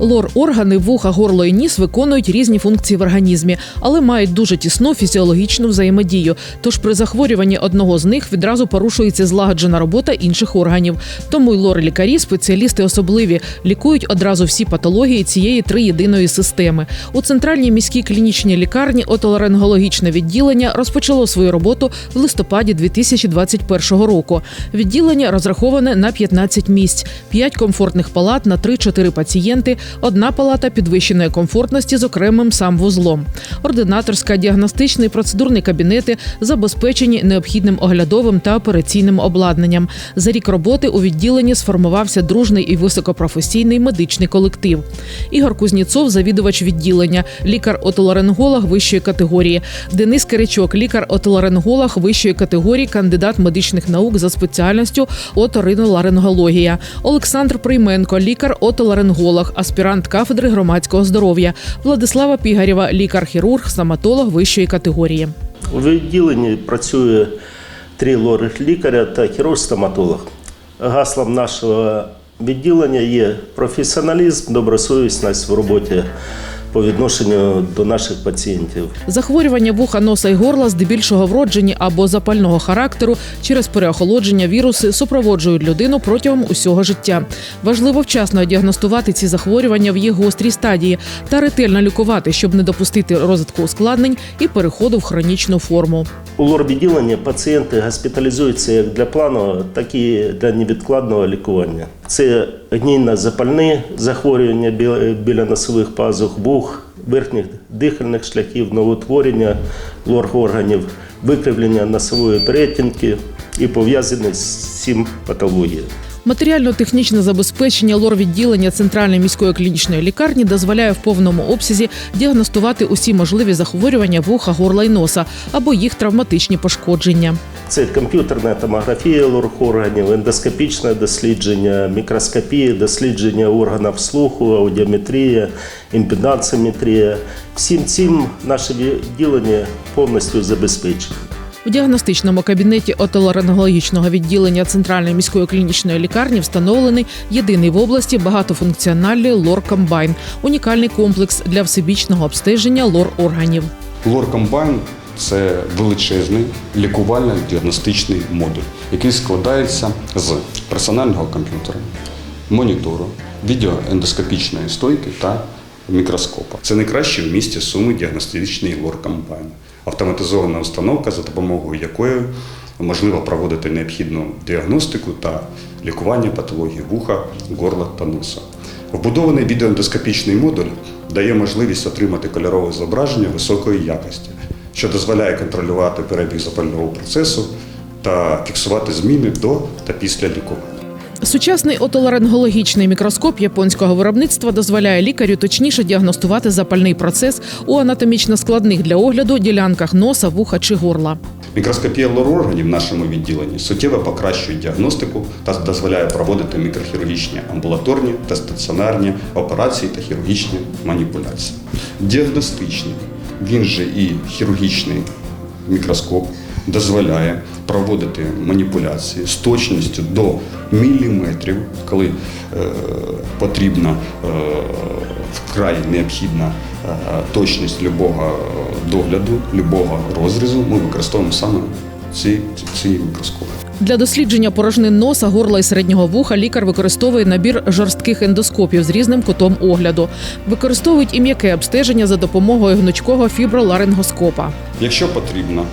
Лор органи, вуха, горло і ніс виконують різні функції в організмі, але мають дуже тісну фізіологічну взаємодію. Тож при захворюванні одного з них відразу порушується злагоджена робота інших органів. Тому й лор-лікарі, спеціалісти особливі, лікують одразу всі патології цієї триєдиної системи. У центральній міській клінічній лікарні отоларингологічне відділення розпочало свою роботу в листопаді 2021 року. Відділення розраховане на 15 місць, 5 комфортних палат на 3-4 пацієнти, одна палата підвищеної комфортності з окремим самвузлом. Ординаторська, діагностичний, процедурний кабінети забезпечені необхідним оглядовим та операційним обладнанням. За рік роботи у відділенні сформувався дружний і високопрофесійний медичний колектив. Ігор Кузніцов, завідувач відділення, лікар-отоларинголог вищої категорії. Денис Киричок, лікар-отоларинголог вищої категорії, кандидат медичних наук за спеціальністю оториноларингологія. Олександр Прийменко, лікар-отоларинголог, аспірант кафедри громадського здоров'я. Владислава Пігарєва, лікар-хірург, стоматолог вищої категорії. У відділенні працює три лорих лікаря та хірург-стоматолог. Гаслом нашого відділення є професіоналізм, добросовісність в роботі по відношенню до наших пацієнтів. Захворювання вуха, носа і горла здебільшого вроджені або запального характеру через переохолодження віруси супроводжують людину протягом усього життя. Важливо вчасно діагностувати ці захворювання в їх гострій стадії та ретельно лікувати, щоб не допустити розвитку ускладнень і переходу в хронічну форму. У лор-відділенні пацієнти госпіталізуються як для планового, так і для невідкладного лікування. Це гнійно-запальні захворювання бі- біля носових пазух, вух, верхніх дихальних шляхів, новотворення лор-органів, викривлення носової перетінки і пов'язані з цим патології. Матеріально-технічне забезпечення лор-відділення центральної міської клінічної лікарні дозволяє в повному обсязі діагностувати усі можливі захворювання вуха, горла й носа або їх травматичні пошкодження. Це комп'ютерна томографія лор-органів, ендоскопічне дослідження, мікроскопія, дослідження органів слуху, аудіометрія, імпедансометрія. Всім цим наше відділення повністю забезпечено. У діагностичному кабінеті отоларингологічного відділення центральної міської клінічної лікарні встановлений єдиний в області багатофункціональний лор-комбайн – унікальний комплекс для всебічного обстеження лор-органів. Лор Комбайн це величезний лікувально-діагностичний модуль, який складається з персонального комп'ютера, монітору, відеоендоскопічної стойки та мікроскопа. Це найкращий в місті суми діагностичний лор комбайн. Автоматизована установка, за допомогою якої можливо проводити необхідну діагностику та лікування патології вуха, горла та носа. Вбудований відеоендоскопічний модуль дає можливість отримати кольорове зображення високої якості, що дозволяє контролювати перебіг запального процесу та фіксувати зміни до та після лікування. Сучасний отоларингологічний мікроскоп японського виробництва дозволяє лікарю точніше діагностувати запальний процес у анатомічно складних для огляду ділянках носа, вуха чи горла. Мікроскопія лор-органів в нашому відділенні суттєво покращує діагностику та дозволяє проводити мікрохірургічні амбулаторні та стаціонарні операції та хірургічні маніпуляції. Діагностичний, він же і хірургічний мікроскоп дозволяє проводити маніпуляції з точністю до міліметрів, коли е, потрібна е, вкрай необхідна е, точність любого догляду, любого розрізу, ми використовуємо саме ці, ці мікроскопи. Для дослідження порожнин носа, горла і середнього вуха лікар використовує набір жорстких ендоскопів з різним кутом огляду. Використовують і м'яке обстеження за допомогою гнучкого фіброларингоскопа. Якщо потрібно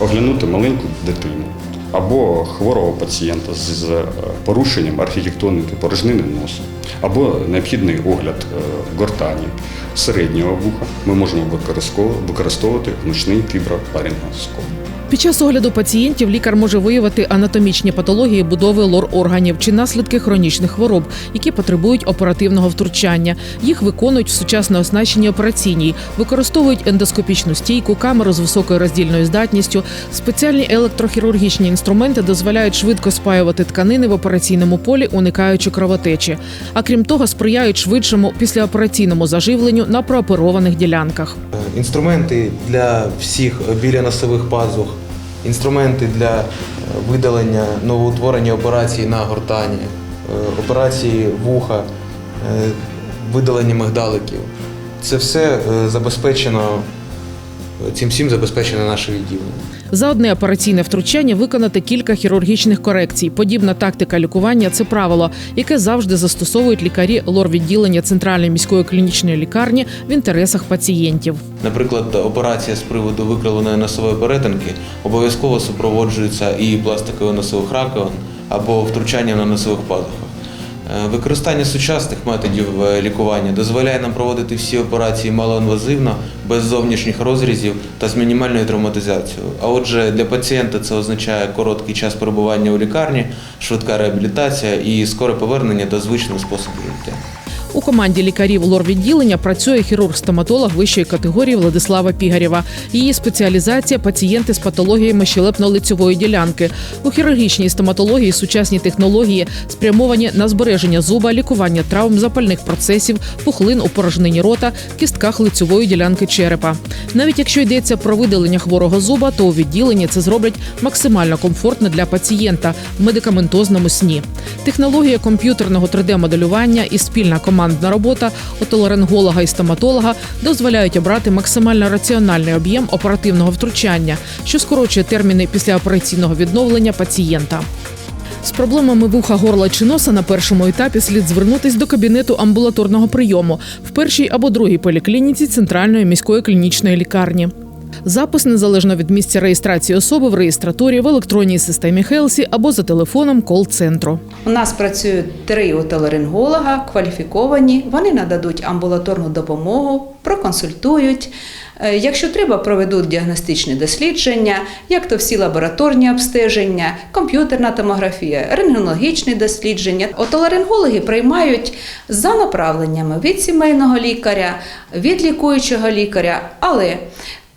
оглянути маленьку дитину або хворого пацієнта з е, порушенням архітектоніки порожнини носу, або необхідний огляд е, гортані середнього вуха, ми можемо використовувати гнучний фіброларингоскоп. Під час огляду пацієнтів лікар може виявити анатомічні патології будови лор-органів чи наслідки хронічних хвороб, які потребують оперативного втручання. Їх виконують в сучасно оснащеній операційній, використовують ендоскопічну стійку, камеру з високою роздільною здатністю. Спеціальні електрохірургічні інструменти дозволяють швидко спаювати тканини в операційному полі, уникаючи кровотечі. А крім того, сприяють швидшому післяопераційному заживленню на прооперованих ділянках. Інструменти для всіх біля-носових пазух, інструменти для е, видалення новоутворення операції на гортані, е, операції вуха, е, видалення мигдаликів. Це все забезпечено, цим всім забезпечено наше відділення. За одне операційне втручання виконати кілька хірургічних корекцій. Подібна тактика лікування це правило, яке завжди застосовують лікарі лор-відділення центральної міської клінічної лікарні в інтересах пацієнтів. Наприклад, операція з приводу викривленої носової перетинки обов'язково супроводжується і пластикою носових раковин або втручанням на носових пазухах. Е, Використання сучасних методів е, лікування дозволяє нам проводити всі операції малоінвазивно, без зовнішніх розрізів та з мінімальною травматизацією. А отже, для пацієнта це означає короткий час перебування у лікарні, швидка реабілітація і скоре повернення до звичного способу життя. У команді лікарів лор-відділення працює хірург-стоматолог вищої категорії Владислава Пігарєва. Її спеціалізація пацієнти з патологіями щелепно-лицьової ділянки. У хірургічній стоматології сучасні технології спрямовані на збереження зуба, лікування травм, запальних процесів, пухлин у порожнині рота, кістках лицьової ділянки черепа. Навіть якщо йдеться про видалення хворого зуба, то у відділенні це зроблять максимально комфортно для пацієнта в медикаментозному сні. Технологія комп'ютерного 3D-моделювання і спільна командна робота отоларинголога і стоматолога дозволяють обрати максимально раціональний об'єм оперативного втручання, що скорочує терміни післяопераційного відновлення пацієнта. З проблемами вуха, горла чи носа на першому етапі слід звернутись до кабінету амбулаторного прийому в першій або другій поліклініці центральної міської клінічної лікарні. Запис незалежно від місця реєстрації особи в реєстратурі в електронній системі Хелсі або за телефоном кол-центру. У нас працюють три отоларинголога, кваліфіковані. Вони нададуть амбулаторну допомогу, проконсультують. Е, Якщо треба, проведуть діагностичні дослідження, як то всі лабораторні обстеження, комп'ютерна томографія, рентгенологічні дослідження. Отоларингологи приймають за направленнями від сімейного лікаря, від лікуючого лікаря, але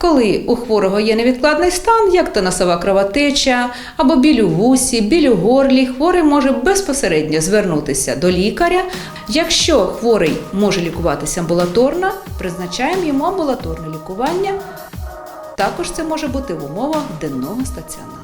коли у хворого є невідкладний стан, як то носова кровотеча або біль у вусі, біль у горлі, хворий може безпосередньо звернутися до лікаря. Якщо хворий може лікуватися амбулаторно, призначаємо йому амбулаторне лікування. Також це може бути в умовах денного стаціонару.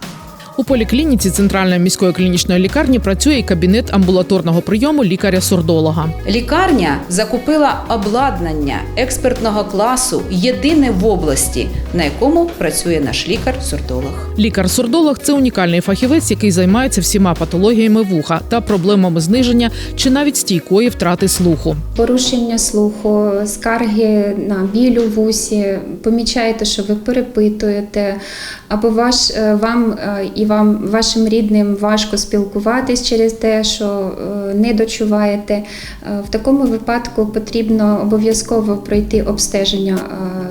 У поліклініці центральної міської клінічної лікарні працює і кабінет амбулаторного прийому лікаря-сурдолога. Лікарня закупила обладнання експертного класу єдине в області, на якому працює наш лікар-сурдолог. Лікар-сурдолог це унікальний фахівець, який займається всіма патологіями вуха та проблемами зниження чи навіть стійкої втрати слуху. порушення слуху, скарги на біль у вусі, помічаєте, що ви перепитуєте, або ваш, е, вам е, і вам, вашим рідним важко спілкуватись через те, що е, не дочуваєте. Е, В такому випадку потрібно обов'язково пройти обстеження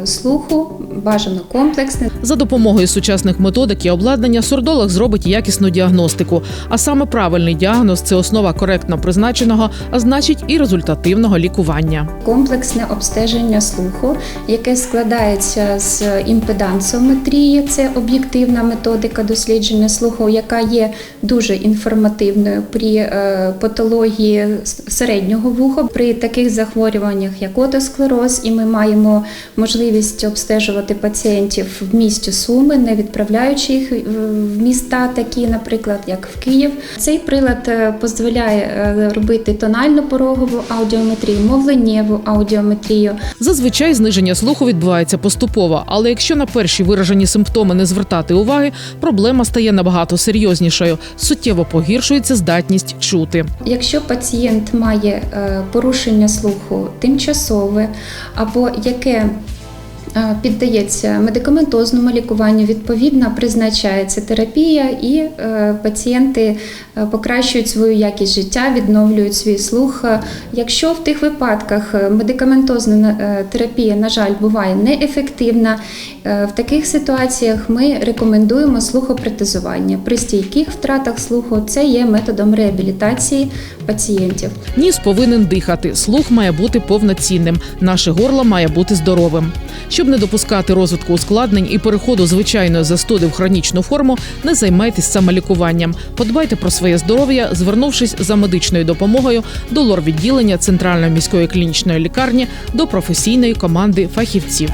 е, слуху, бажано комплексне. За допомогою сучасних методик і обладнання сурдолог зробить якісну діагностику. А саме правильний діагноз це основа коректно призначеного, а значить і результативного лікування. Комплексне обстеження слуху, яке складається з імпедансометрії, це об'єктивна методика дослідження слуху, яка є дуже інформативною при е, патології середнього вуха. При таких захворюваннях, як отосклероз, і ми маємо можливість обстежувати пацієнтів в місті Суми, не відправляючи їх в в міста, такі, наприклад, як в Київ. Цей прилад е, дозволяє е, робити тонально порогову аудіометрію, мовленнєву аудіометрію. Зазвичай зниження слуху відбувається поступово, але якщо на перші виражені симптоми не звертати уваги, проблема стає набагато серйознішою. Суттєво погіршується здатність чути. Якщо пацієнт має е, порушення слуху тимчасове або яке Піддається медикаментозному лікуванню, відповідно призначається терапія, і е, пацієнти е, покращують свою якість життя, відновлюють свій слух. Е, Якщо в тих випадках е, медикаментозна е, терапія, на жаль, буває неефективна, е, в таких ситуаціях ми рекомендуємо слухопротезування. При стійких втратах слуху це є методом реабілітації пацієнтів. Ніс повинен дихати, слух має бути повноцінним, наше горло має бути здоровим. Щоб не допускати розвитку ускладнень і переходу звичайної застуди в хронічну форму, не займайтесь самолікуванням. Подбайте про своє здоров'я, звернувшись за медичною допомогою до лор-відділення центральної міської клінічної лікарні до професійної команди фахівців.